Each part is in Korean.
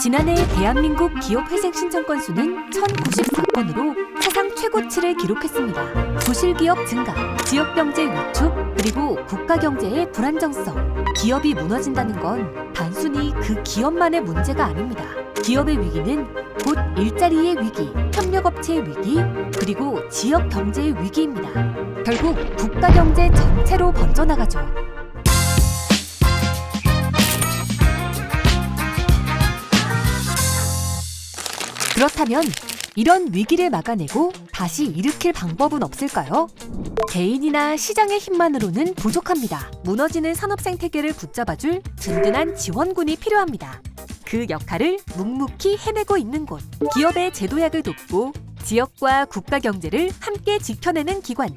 지난해 대한민국 기업 회생 신청 건수는 1094건으로 사상 최고치를 기록했습니다. 부실기업 증가, 지역 경제 위축, 그리고 국가 경제의 불안정성. 기업이 무너진다는 건 단순히 그 기업만의 문제가 아닙니다. 기업의 위기는 곧 일자리의 위기, 협력업체의 위기, 그리고 지역 경제의 위기입니다. 결국 국가 경제 전체로 번져나가죠. 그렇다면 이런 위기를 막아내고 다시 일으킬 방법은 없을까요? 개인이나 시장의 힘만으로는 부족합니다. 무너지는 산업 생태계를 붙잡아줄 든든한 지원군이 필요합니다. 그 역할을 묵묵히 해내고 있는 곳. 기업의 제도약을 돕고 지역과 국가 경제를 함께 지켜내는 기관.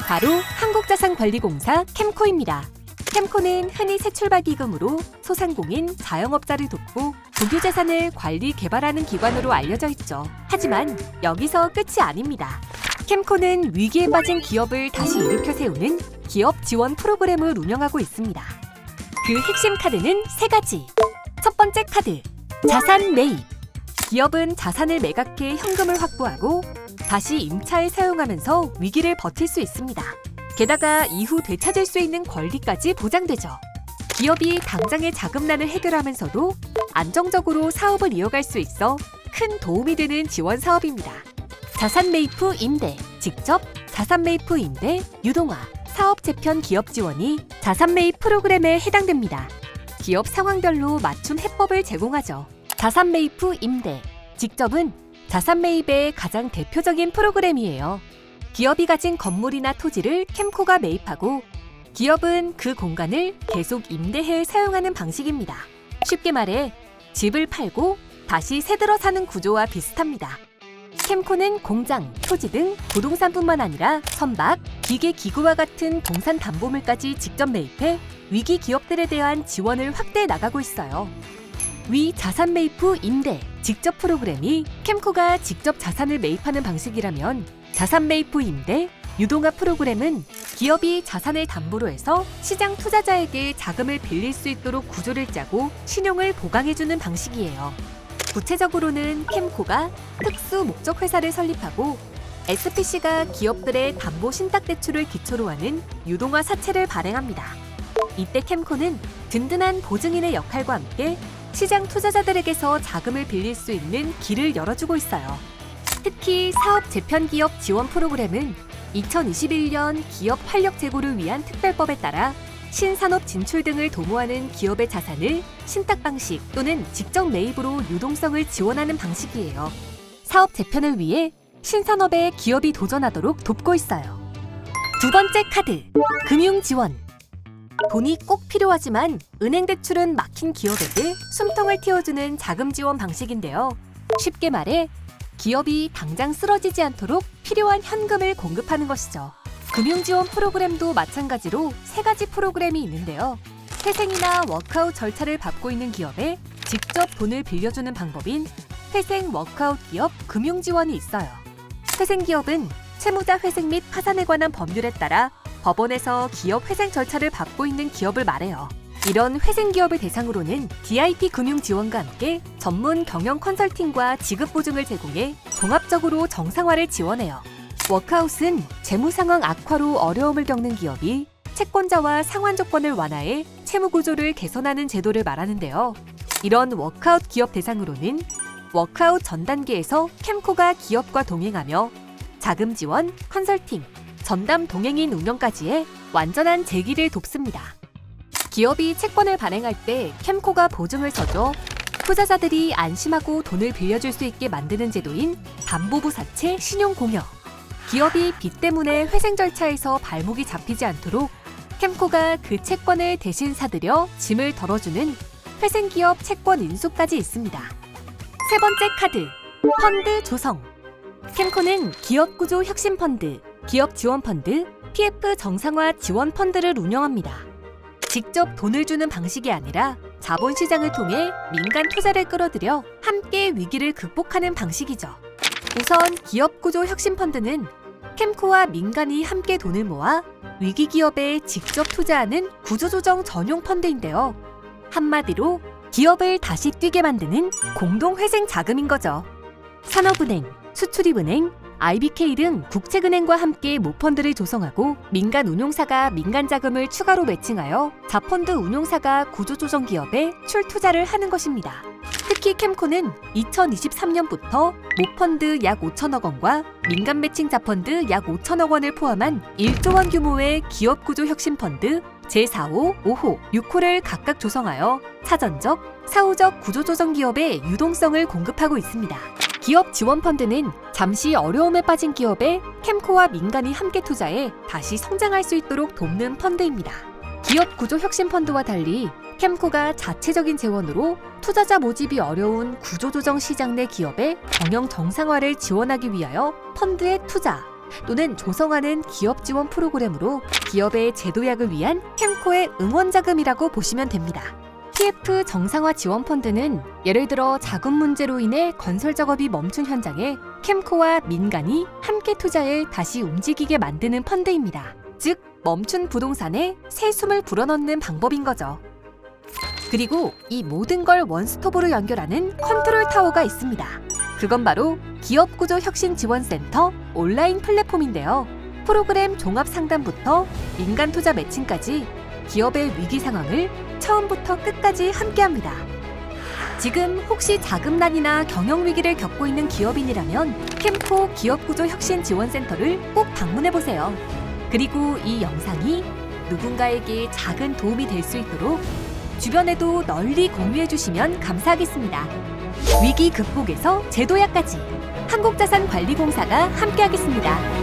바로 한국자산관리공사 캠코입니다. 캠코는 흔히 새출발기금으로 소상공인, 자영업자를 돕고 국유재산을 관리 개발하는 기관으로 알려져 있죠. 하지만 여기서 끝이 아닙니다. 캠코는 위기에 빠진 기업을 다시 일으켜 세우는 기업 지원 프로그램을 운영하고 있습니다. 그 핵심 카드는 세 가지. 첫 번째 카드, 자산 매입. 기업은 자산을 매각해 현금을 확보하고 다시 임차에 사용하면서 위기를 버틸 수 있습니다. 게다가 이후 되찾을 수 있는 권리까지 보장되죠. 기업이 당장의 자금난을 해결하면서도 안정적으로 사업을 이어갈 수 있어 큰 도움이 되는 지원 사업입니다. 자산 매입 후 임대, 직접 자산 매입 후 임대, 유동화, 사업 재편 기업 지원이 자산 매입 프로그램에 해당됩니다. 기업 상황별로 맞춤 해법을 제공하죠. 자산 매입 후 임대, 직접은 자산 매입의 가장 대표적인 프로그램이에요. 기업이 가진 건물이나 토지를 캠코가 매입하고 기업은 그 공간을 계속 임대해 사용하는 방식입니다. 쉽게 말해 집을 팔고 다시 새 들어 사는 구조와 비슷합니다. 캠코는 공장, 토지 등 부동산뿐만 아니라 선박, 기계 기구와 같은 동산 담보물까지 직접 매입해 위기 기업들에 대한 지원을 확대해 나가고 있어요. 위 자산 매입 후 임대, 직접 프로그램이 캠코가 직접 자산을 매입하는 방식이라면 자산 매입 후 임대, 유동화 프로그램은 기업이 자산을 담보로 해서 시장 투자자에게 자금을 빌릴 수 있도록 구조를 짜고 신용을 보강해주는 방식이에요. 구체적으로는 캠코가 특수 목적 회사를 설립하고 SPC가 기업들의 담보 신탁 대출을 기초로 하는 유동화 사채를 발행합니다. 이때 캠코는 든든한 보증인의 역할과 함께 시장 투자자들에게서 자금을 빌릴 수 있는 길을 열어주고 있어요. 특히 사업 재편 기업 지원 프로그램은 2021년 기업 활력 제고를 위한 특별법에 따라 신산업 진출 등을 도모하는 기업의 자산을 신탁 방식 또는 직접 매입으로 유동성을 지원하는 방식이에요. 사업 재편을 위해 신산업에 기업이 도전하도록 돕고 있어요. 두 번째 카드, 금융 지원. 돈이 꼭 필요하지만 은행 대출은 막힌 기업에게 숨통을 틔워주는 자금 지원 방식인데요. 쉽게 말해 기업이 당장 쓰러지지 않도록 필요한 현금을 공급하는 것이죠. 금융 지원 프로그램도 마찬가지로 세 가지 프로그램이 있는데요. 회생이나 워크아웃 절차를 밟고 있는 기업에 직접 돈을 빌려주는 방법인 회생 워크아웃 기업 금융 지원이 있어요. 회생 기업은 채무자 회생 및 파산에 관한 법률에 따라 법원에서 기업 회생 절차를 밟고 있는 기업을 말해요. 이런 회생 기업을 대상으로는 DIP 금융 지원과 함께 전문 경영 컨설팅과 지급 보증을 제공해 종합적으로 정상화를 지원해요. 워크아웃은 재무 상황 악화로 어려움을 겪는 기업이 채권자와 상환 조건을 완화해 채무 구조를 개선하는 제도를 말하는데요. 이런 워크아웃 기업 대상으로는 워크아웃 전 단계에서 캠코가 기업과 동행하며 자금 지원, 컨설팅, 전담 동행인 운영까지의 완전한 재기를 돕습니다. 기업이 채권을 발행할 때 캠코가 보증을 서줘 투자자들이 안심하고 돈을 빌려줄 수 있게 만드는 제도인 담보부 사채 신용공여. 기업이 빚 때문에 회생 절차에서 발목이 잡히지 않도록 캠코가 그 채권을 대신 사들여 짐을 덜어주는 회생기업 채권 인수까지 있습니다. 세 번째 카드, 펀드 조성. 캠코는 기업 구조 혁신 펀드, 기업 지원 펀드, PF 정상화 지원 펀드를 운영합니다. 직접 돈을 주는 방식이 아니라 자본 시장을 통해 민간 투자를 끌어들여 함께 위기를 극복하는 방식이죠. 우선 기업 구조 혁신 펀드는 캠코와 민간이 함께 돈을 모아 위기 기업에 직접 투자하는 구조조정 전용 펀드인데요. 한마디로 기업을 다시 뛰게 만드는 공동회생 자금인 거죠. 산업은행, 수출입은행, IBK 등 국책은행과 함께 모펀드를 조성하고 민간 운용사가 민간 자금을 추가로 매칭하여 자펀드 운용사가 구조조정 기업에 출투자를 하는 것입니다. 특히 캠코는 2023년부터 모펀드 약 5천억 원과 민간 매칭 자펀드 약 5천억 원을 포함한 1조 원 규모의 기업 구조 혁신 펀드 제4호, 5호, 6호를 각각 조성하여 사전적, 사후적 구조조정 기업의 유동성을 공급하고 있습니다. 기업 지원 펀드는 잠시 어려움에 빠진 기업에 캠코와 민간이 함께 투자해 다시 성장할 수 있도록 돕는 펀드입니다. 기업 구조 혁신 펀드와 달리 캠코가 자체적인 재원으로 투자자 모집이 어려운 구조조정 시장 내 기업의 경영 정상화를 지원하기 위하여 펀드에 투자 또는 조성하는 기업 지원 프로그램으로 기업의 제도약을 위한 캠코의 응원 자금이라고 보시면 됩니다. TF 정상화 지원 펀드는 예를 들어 자금 문제로 인해 건설 작업이 멈춘 현장에 캠코와 민간이 함께 투자해 다시 움직이게 만드는 펀드입니다. 즉, 멈춘 부동산에 새 숨을 불어넣는 방법인 거죠. 그리고 이 모든 걸 원스톱으로 연결하는 컨트롤 타워가 있습니다. 그건 바로 기업구조 혁신 지원센터 온라인 플랫폼인데요. 프로그램 종합 상담부터 민간 투자 매칭까지 기업의 위기 상황을 처음부터 끝까지 함께합니다. 지금 혹시 자금난이나 경영 위기를 겪고 있는 기업인이라면 캠코 기업구조 혁신 지원센터를 꼭 방문해 보세요. 그리고 이 영상이 누군가에게 작은 도움이 될 수 있도록 주변에도 널리 공유해 주시면 감사하겠습니다. 위기 극복에서 제도약까지 한국자산관리공사가 함께하겠습니다.